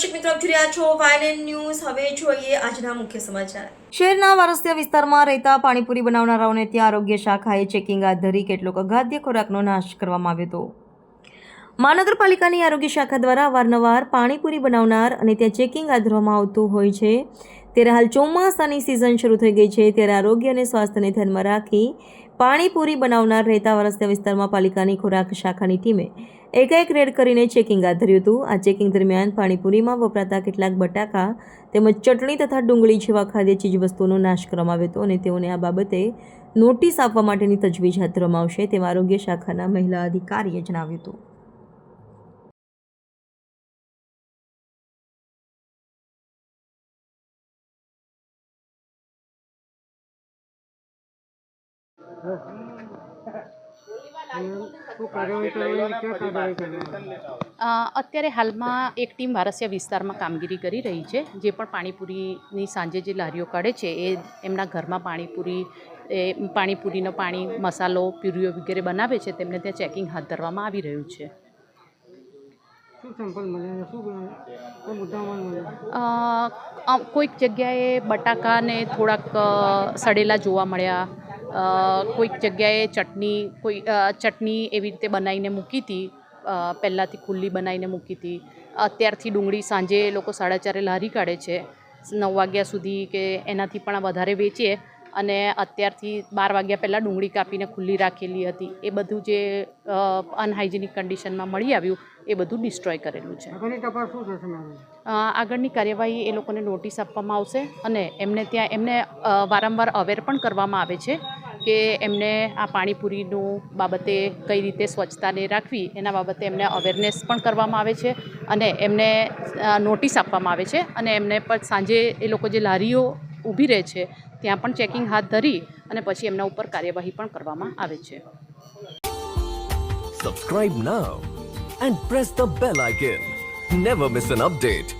દર્શક મિત્રો, આપ રહ્યા છો વાયલેન્ડ ન્યૂઝ. હવે જોઈએ આજના મુખ્ય સમાચાર. શહેરના વારસિયા વિસ્તારમાં રહેતા પાણીપુરી બનાવનારાઓને ત્યાં આરોગ્ય શાખાએ ચેકિંગ હાથ ધરી કેટલોક અગાધ્ય ખોરાકનો નાશ કરવામાં આવ્યો હતો. મહાનગરપાલિકાની આરોગ્ય શાખા દ્વારા વારંવાર પાણીપુરી બનાવનાર અને ત્યાં ચેકિંગ હાથ ધરવામાં આવતું હોય છે. ત્યારે હાલ ચોમાસાની સિઝન શરૂ થઈ ગઈ છે ત્યારે આરોગ્ય અને સ્વાસ્થ્યને ધ્યાનમાં રાખી પાણીપુરી બનાવનાર રહેતા વારસિયા વિસ્તારમાં પાલિકાની ખોરાક શાખાની ટીમે એકાએક રેડ કરીને ચેકિંગ હાથ ધર્યું હતું. આ ચેકિંગ દરમિયાન પાણીપુરીમાં વપરાતા કેટલાક બટાકા તેમજ ચટણી તથા ડુંગળી જેવા ખાદ્ય ચીજવસ્તુઓનો નાશ કરવામાં આવ્યો હતો અને તેઓને આ બાબતે નોટિસ આપવા માટેની તજવીજ હાથ ધરવામાં આવશે તેમ આરોગ્ય શાખાના મહિલા અધિકારીએ જણાવ્યું હતું. અત્યારે હાલમાં એક ટીમ વારસિયા વિસ્તારમાં કામગીરી કરી રહી છે. જે પણ પાણીપુરીની સાંજે જે લારીઓ કાઢે છે એ એમના ઘરમાં પાણીપુરી એ પાણીપુરીનો પાણી મસાલો પ્યુરીઓ વગેરે બનાવે છે. તેમને ત્યાં ચેકિંગ હાથ ધરવામાં આવી રહ્યું છે. કોઈક જગ્યાએ બટાકાને થોડાક સડેલા જોવા મળ્યા કોઈક જગ્યાએ ચટણી, કોઈ ચટણી એવી રીતે બનાવીને મૂકી હતી. પહેલાંથી ખુલ્લી બનાવીને મૂકી હતી. અત્યારથી ડુંગળી સાંજે એ લોકો સાડા ચારે લારી કાઢે છે. નવ વાગ્યા સુધી કે એનાથી પણ વધારે વેચીએ અને અત્યારથી બાર વાગ્યા પહેલાં ડુંગળી કાપીને ખુલ્લી રાખેલી હતી. એ બધું જે અનહાઇજેનિક કન્ડિશનમાં મળી આવ્યું એ બધું ડિસ્ટ્રોય કરેલું છે. આગળની કાર્યવાહી એ લોકોને નોટિસ આપવામાં આવશે અને એમને ત્યાં એમને વારંવાર અવેર પણ કરવામાં આવે છે કે એમને આ પાણીપુરીનું બાબતે કઈ રીતે સ્વચ્છતાને રાખવી એના બાબતે એમને અવેરનેસ પણ કરવામાં આવે છે અને એમને નોટિસ આપવામાં આવે છે અને એમને પણ સાંજે એ લોકો જે લારીઓ ઊભી રહે છે ત્યાં પણ ચેકિંગ હાથ ધરી અને પછી એમના ઉપર કાર્યવાહી પણ કરવામાં આવે છે Subscribe now and press the bell icon. Never miss an update.